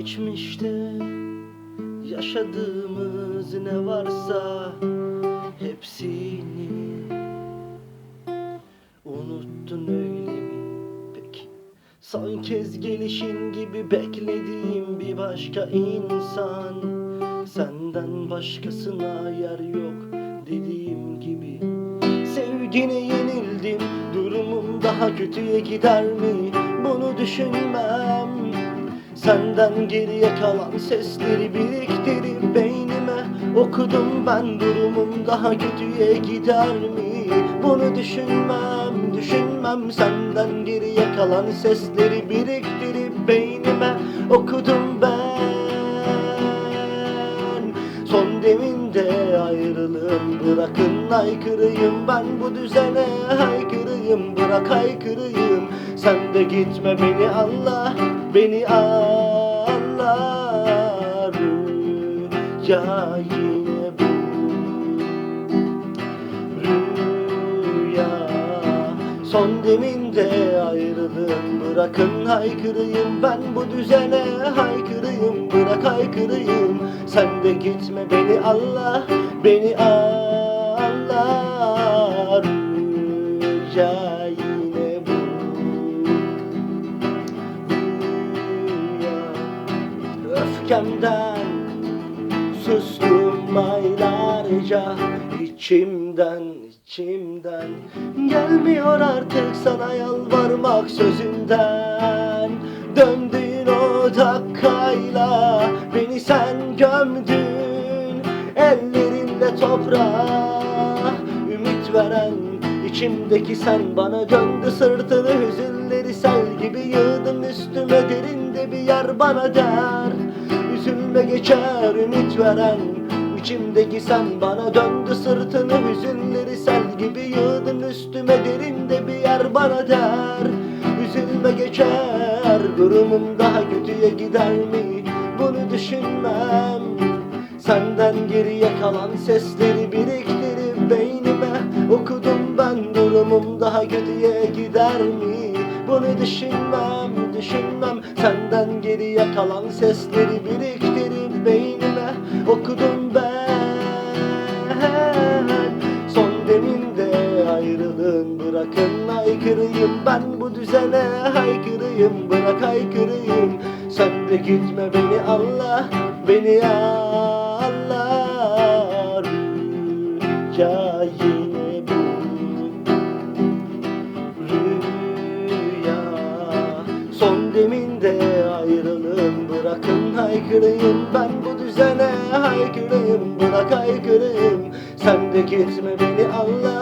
Geçmişte yaşadığımız ne varsa hepsini unuttun öyle mi peki? Son kez gelişin gibi beklediğim bir başka insan Senden başkasına yer yok dediğim gibi Sevgine yenildim Durumum daha kötüye gider mi? Bunu düşünmem Senden geriye kalan sesleri biriktirip beynime Okudum ben. Durumum daha kötüye gider mi? Bunu düşünmem, düşünmem. Senden geriye kalan sesleri biriktirip beynime Okudum ben. Son deminde ayrılığım Bırakın aykırıyım ben. Bu düzene Haykırıyım bırak haykırıyım Sen de gitme beni Allah Beni Allah Rüya yine bu Rüya. Son deminde ayrılığım Bırakın haykırıyım ben bu düzene Haykırıyım bırak haykırıyım Sen de gitme beni Allah Beni Allah Rüya Öfkemden Sustum aylarca içimden içimden Gelmiyor artık sana yalvarmak sözünden Döndüğün o dakikayla Beni sen gömdün Ellerinde toprağa Ümit veren içimdeki sen Bana döndü sırtını hüzünleri sel gibi Yığdın üstüme derinde bir yer bana der Üzülme geçer ümit veren İçimdeki sen bana döndü sırtını hüzünleri sel gibi Yığdın üstüme derinde bir yer bana der. Üzülme geçer durumum daha kötüye gider mi? Bunu düşünmem. Senden geriye kalan sesleri biriktirip beynime Okudum ben durumum daha kötüye gider mi Bunu düşünmem, düşünmem. Senden geriye kalan sesleri biriktirip beynime Okudum ben. Son deminde ayrılığın bırakın aykırıyım Ben bu düzene. Haykırıyım bırak haykırıyım Sen de gitme beni Allah Beni Allah haykırayım Ben bu düzene haykırayım Bırak haykırayım Sen de gitme beni Allah